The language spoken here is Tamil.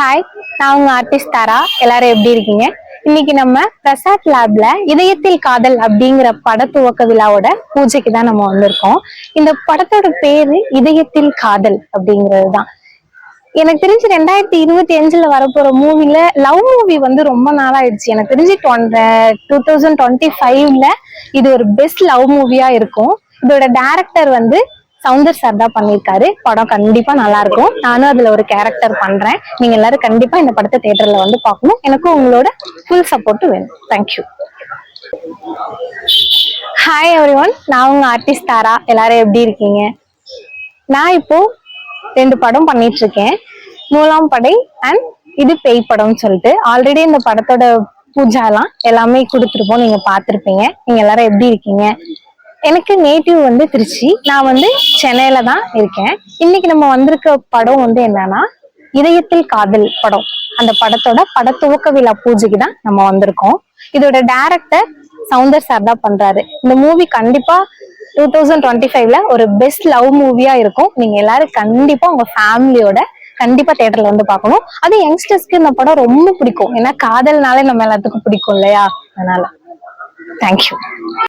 ஹாய் நான் உங்க ஆர்டிஸ்ட் தாரா. எல்லாரும் எப்படி இருக்கீங்க? இன்னைக்கு நம்ம பிரசாத் லேப்ல இதயத்தில் காதல் அப்படிங்கிற பட துவக்க விழாவோட பூஜைக்கு தான் நம்ம வந்திருக்கோம். இந்த படத்தோட பேரு இதயத்தில் காதல் அப்படிங்கிறது தான் எனக்கு தெரிஞ்சு ரெண்டாயிரத்தி இருபத்தி அஞ்சுல வரப்போற மூவில லவ் மூவி வந்து ரொம்ப நாளாயிடுச்சு. எனக்கு தெரிஞ்சு டூ தௌசண்ட் டுவெண்ட்டி ஃபைவ்ல இது ஒரு பெஸ்ட் லவ் மூவியா இருக்கும். இதோட டேரக்டர் வந்து சவுந்தர் சார் தான் பண்ணியிருக்காரு படம் கண்டிப்பா நல்லா இருக்கும் நானும் அதுல ஒரு கேரக்டர் பண்றேன். நீங்க எல்லாரும் கண்டிப்பா இந்த படத்தை தியேட்டர்ல வந்து பார்க்கணும். எனக்கும் உங்களோட ஃபுல் சப்போர்ட் வேணும். தேங்க்யூ ஹாய் எவ்ரி ஒன் நான் உங்க ஆர்டிஸ்ட் தாரா. எல்லாரும் எப்படி இருக்கீங்க? நான் இப்போ ரெண்டு படம் பண்ணிட்டு இருக்கேன் மூலாம் படை அண்ட் இது பேய் படம்னு சொல்லிட்டு. ஆல்ரெடி இந்த படத்தோட பூஜாலாம் எல்லாமே கொடுத்துருப்போம். நீங்க பார்த்துருப்பீங்க. நீங்க எல்லாரும் எப்படி இருக்கீங்க? எனக்கு நேட்டிவ் வந்து திருச்சி. நான் வந்து சென்னையில தான் இருக்கேன். இன்னைக்கு நம்ம வந்திருக்க படம் வந்து என்னன்னா இதயத்தில் காதல் படம். அந்த படத்தோட பட துவக்க விழா பூஜைக்கு தான் நம்ம வந்திருக்கோம். இதோட டைரக்டர் சவுந்தர் சார் தான் பண்றாரு. இந்த மூவி கண்டிப்பா டூ தௌசண்ட் டுவெண்ட்டி ஃபைவ்ல ஒரு பெஸ்ட் லவ் மூவியா இருக்கும். நீங்க எல்லாரும் கண்டிப்பா உங்க ஃபேமிலியோட கண்டிப்பா தேட்டர்ல வந்து பார்க்கணும். அது யங்ஸ்டர்ஸ்க்கு இந்த படம் ரொம்ப பிடிக்கும். ஏன்னா காதல்னாலே நம்ம எல்லாத்துக்கும் பிடிக்கும் இல்லையா? அதனால. தேங்க்யூ